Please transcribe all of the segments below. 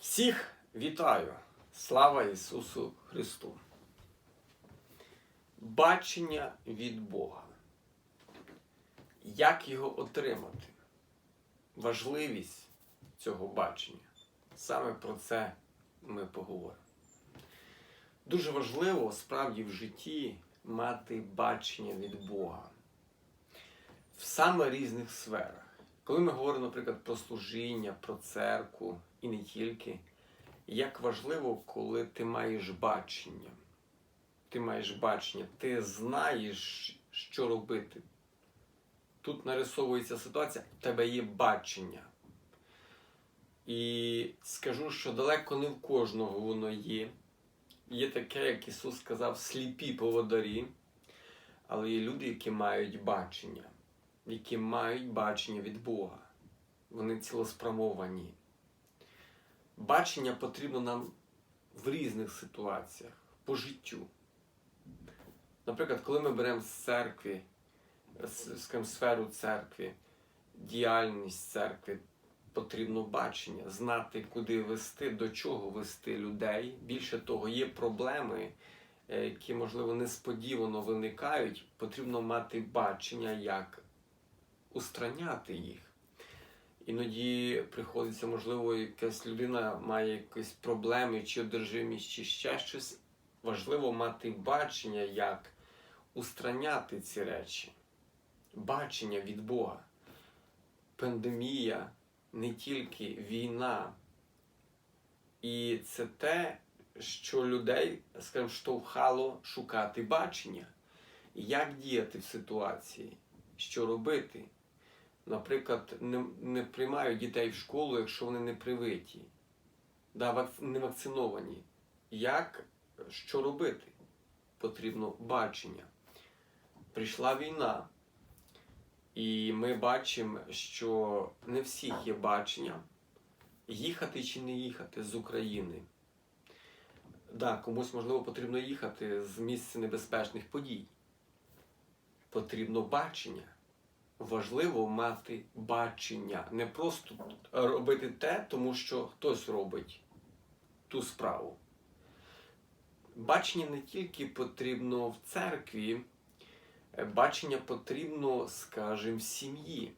Всіх вітаю! Слава Ісусу Христу! Бачення від Бога. Як його отримати? Важливість цього бачення. Саме про це ми поговоримо. Дуже важливо справді в житті мати бачення від Бога в саме різних сферах. Коли ми говоримо, наприклад, про служіння, про церкву і не тільки, як важливо, коли ти маєш бачення. Ти маєш бачення, ти знаєш, що робити. Тут нарисовується ситуація, в тебе є бачення. І скажу, що далеко не в кожного воно є. Є таке, як Ісус сказав, сліпі поводарі, але є люди, які мають бачення які мають бачення від Бога. Вони цілеспрямовані. Бачення потрібно нам в різних ситуаціях, по життю. Наприклад, коли ми беремо з церкви, скажімо, сферу церкви, діяльність церкви, потрібно бачення, знати, куди вести, до чого вести людей. Більше того, є проблеми, е, які, можливо, несподівано виникають, потрібно мати бачення, як устраняти їх. Іноді приходиться, можливо, якась людина має якісь проблеми чи одержимість, чи ще щось. Важливо мати бачення, як устраняти ці речі. Бачення від Бога. Пандемія не тільки війна. І це те, що людей, скажімо, штовхало шукати бачення. Як діяти в ситуації, що робити. Наприклад, не, не приймають дітей в школу, якщо вони не привиті, да, не вакциновані. Як, що робити? Потрібно бачення. Прийшла війна, і ми бачимо, що не всіх є бачення, їхати чи не їхати з України. Да, комусь, можливо, потрібно їхати з місця небезпечних подій. Потрібно бачення важливо мати бачення, не просто робити те, тому що хтось робить ту справу. Бачення не тільки потрібно в церкві, е, бачення потрібно, скажімо, в сім'ї.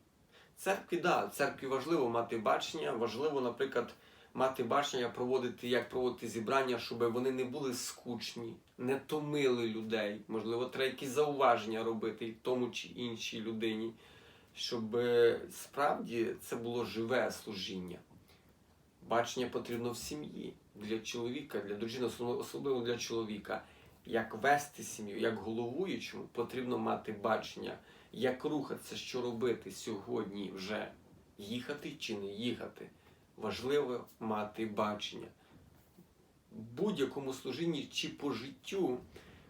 Церкві, да, церкві важливо мати бачення, важливо, наприклад, мати бачення, проводити, як проводити зібрання, щоб вони не були скучні, не томили людей. Можливо, треба якісь зауваження робити тому чи іншій людині, щоб е, справді це було живе служіння. Бачення потрібно в сім'ї для чоловіка, для дружини, особливо- для чоловіка. Як вести сім'ю, як головуючому, потрібно мати бачення, як рухатися, що робити сьогодні вже, їхати чи не їхати. Важливо мати бачення. В будь-якому служінні чи по життю,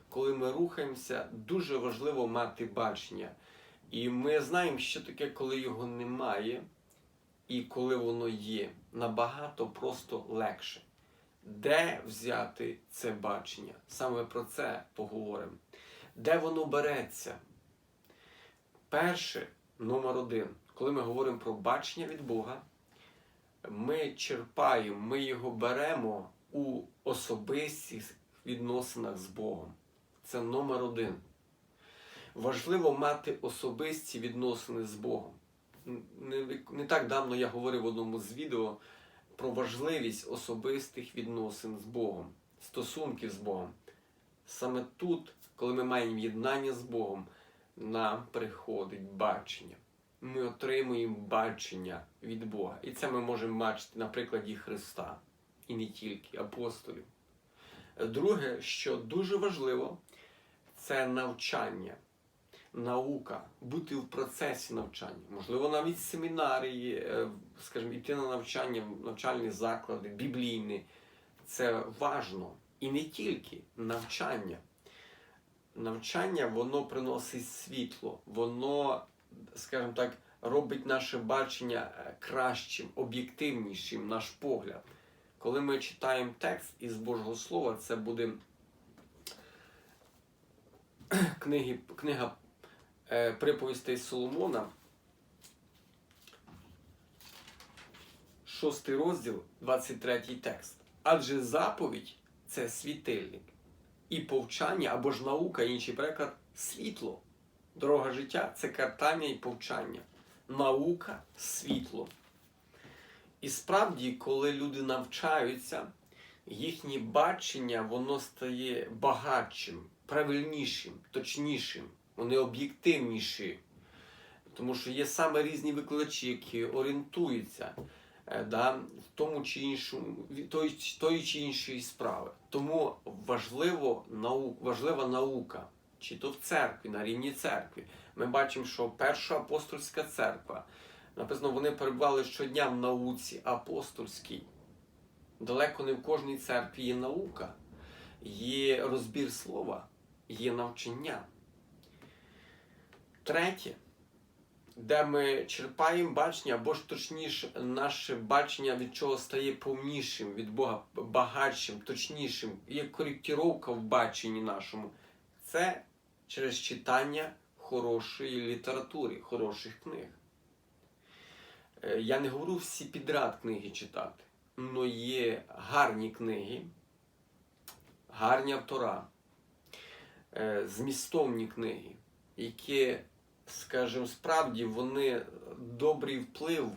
коли ми рухаємося, дуже важливо мати бачення. І ми знаємо, що таке, коли його немає, і коли воно є. Набагато просто легше. Де взяти це бачення? Саме про це поговоримо. Де воно береться? Перше, номер один, коли ми говоримо про бачення від Бога, ми черпаємо, ми його беремо у особистих відносинах з Богом. Це номер один. Важливо мати особисті відносини з Богом. Не, не так давно я говорив в одному з відео про важливість особистих відносин з Богом, стосунків з Богом. Саме тут, коли ми маємо єднання з Богом, нам приходить бачення. Ми отримуємо бачення від Бога. І це ми можемо бачити на прикладі Христа і не тільки апостолів. Друге, що дуже важливо, це навчання, наука, бути в процесі навчання. Можливо, навіть семінарії, е, скажімо, йти на навчання, навчальні заклади, біблійні. Це важно. І не тільки навчання. Навчання воно приносить світло, воно, скажімо так, робить наше бачення е, кращим, об'єктивнішим, наш погляд. Коли ми читаємо текст із Божого Слова, це буде книги, книга е, приповістей Соломона, 6 розділ, 23 текст. Адже заповідь це світильник. І повчання або ж наука, інший переклад світло. Дорога життя це картання і повчання. Наука світло. І справді, коли люди навчаються, їхнє бачення воно стає багатшим, правильнішим, точнішим, вони об'єктивніші. Тому що є саме різні викладачі, які орієнтуються е, да, в тому чи іншому, тої, тої чи іншої справи. Тому важливо, нау, важлива наука, чи то в церкві, на рівні церкви. Ми бачимо, що Перша апостольська церква, написано, вони перебували щодня в науці апостольській. Далеко не в кожній церкві є наука, є розбір слова, є навчання. Третє, де ми черпаємо бачення, або ж точніше, наше бачення від чого стає повнішим, від Бога багатшим, точнішим, є коректіровка в баченні нашому. Це через читання хорошої літератури, хороших книг. Е, Я не говорю всі підряд книги читати, але є гарні книги, гарні автора, е, змістовні книги, які, скажімо, справді вони добрий вплив,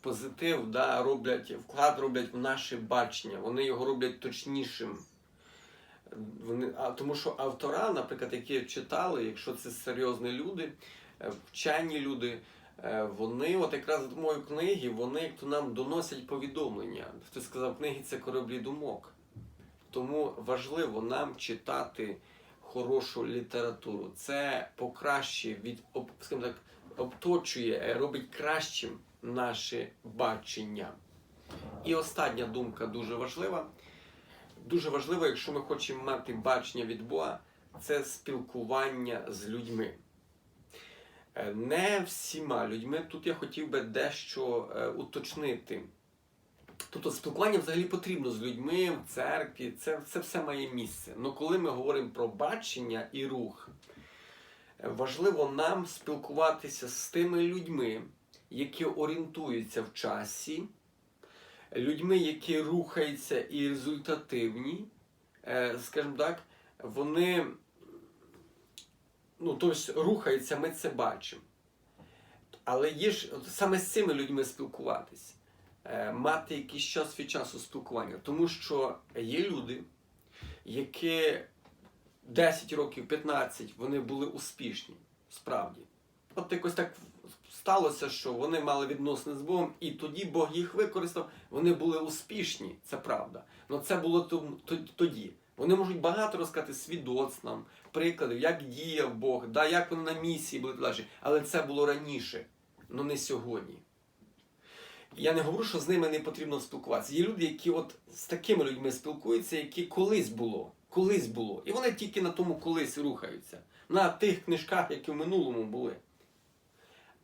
позитив да, роблять, вклад роблять в наше бачення, вони його роблять точнішим. Вони, а, тому що автора, наприклад, які читали, якщо це серйозні люди, е, вчені люди, е, вони от якраз за допомогою книги, вони як то нам доносять повідомлення. Хтось сказав, книги це кораблі думок. Тому важливо нам читати хорошу літературу. Це покращує від скажімо так, обточує, е, робить кращим наше бачення. І остання думка дуже важлива. Дуже важливо, якщо ми хочемо мати бачення від Бога, це спілкування з людьми. Е, Не всіма людьми. Тут я хотів би дещо е, уточнити. Тобто спілкування взагалі потрібно з людьми в церкві, це, це все має місце. Але коли ми говоримо про бачення і рух, е, важливо нам спілкуватися з тими людьми, які орієнтуються в часі, людьми, які рухаються і результативні, е, скажімо так, вони ну, тобто рухаються, ми це бачимо. Але є ж саме з цими людьми спілкуватися, е, мати якийсь час від часу спілкування. Тому що є люди, які 10 років, 15, вони були успішні, справді. От якось так сталося, що вони мали відносини з Богом, і тоді Бог їх використав, вони були успішні, це правда. Але це було тоді. Вони можуть багато розказати свідоцтв нам, прикладів, як діяв Бог, да, як вони на місії були далі. Але це було раніше, але не сьогодні. Я не говорю, що з ними не потрібно спілкуватися. Є люди, які от з такими людьми спілкуються, які колись було. Колись було. І вони тільки на тому колись рухаються. На тих книжках, які в минулому були.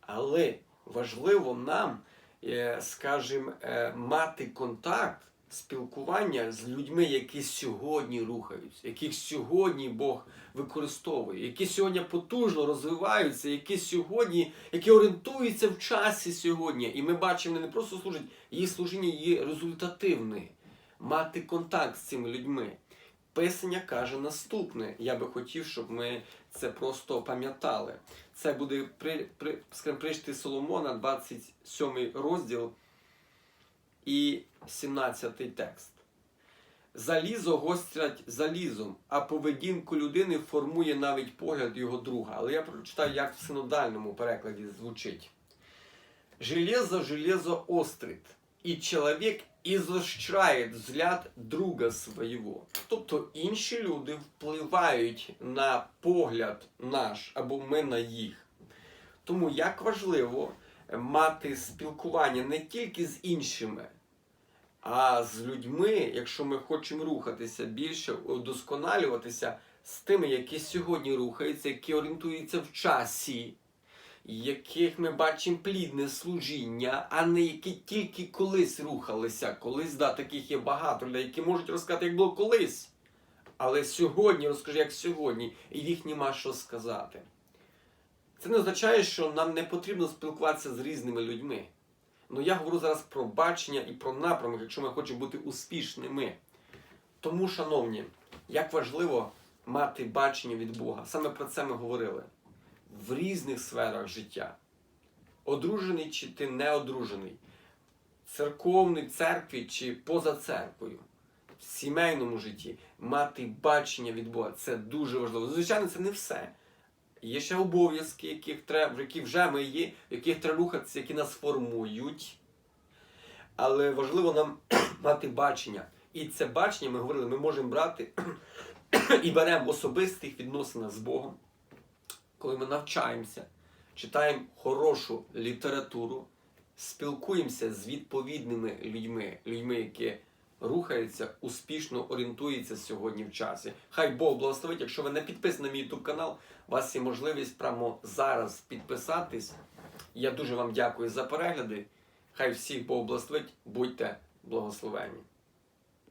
Але важливо нам, е, скажімо, е, мати контакт, спілкування з людьми, які сьогодні рухаються, яких сьогодні Бог використовує, які сьогодні потужно розвиваються, які сьогодні, які орієнтуються в часі сьогодні. І ми бачимо, не просто служать, їх служіння є результативне. Мати контакт з цими людьми. Писання каже наступне. Я би хотів, щоб ми це просто пам'ятали. Це буде при, при, скажімо, причти Соломона, 27 розділ і 17 текст. Залізо гострять залізом, а поведінку людини формує навіть погляд його друга. Але я прочитаю, як в синодальному перекладі звучить. Железо железо острит, і чоловік ізощрає взгляд друга свого. Тобто інші люди впливають на погляд наш або ми на їх. Тому як важливо мати спілкування не тільки з іншими, а з людьми, якщо ми хочемо рухатися більше, удосконалюватися з тими, які сьогодні рухаються, які орієнтуються в часі, яких ми бачимо плідне служіння, а не які тільки колись рухалися. Колись, да, таких є багато людей, які можуть розказати, як було колись. Але сьогодні розкажи, як сьогодні, і їх нема що сказати. Це не означає, що нам не потрібно спілкуватися з різними людьми. Ну я говорю зараз про бачення і про напрямок, якщо ми хочемо бути успішними. Тому, шановні, як важливо мати бачення від Бога. Саме про це ми говорили в різних сферах життя. Одружений чи ти не одружений, церковний церкві чи поза церквою, в сімейному житті мати бачення від Бога це дуже важливо. Звичайно, це не все. Є ще обов'язки, яких треба, які вже ми є, в яких треба рухатися, які нас формують. Але важливо нам мати бачення. І це бачення, ми говорили, ми можемо брати і беремо в особистих відносинах з Богом, коли ми навчаємося, читаємо хорошу літературу, спілкуємося з відповідними людьми, людьми, які рухаються, успішно орієнтуються сьогодні в часі. Хай Бог благословить. Якщо ви не підписані на мій YouTube канал, у вас є можливість прямо зараз підписатись. Я дуже вам дякую за перегляди. Хай всіх Бог благословить, будьте благословені.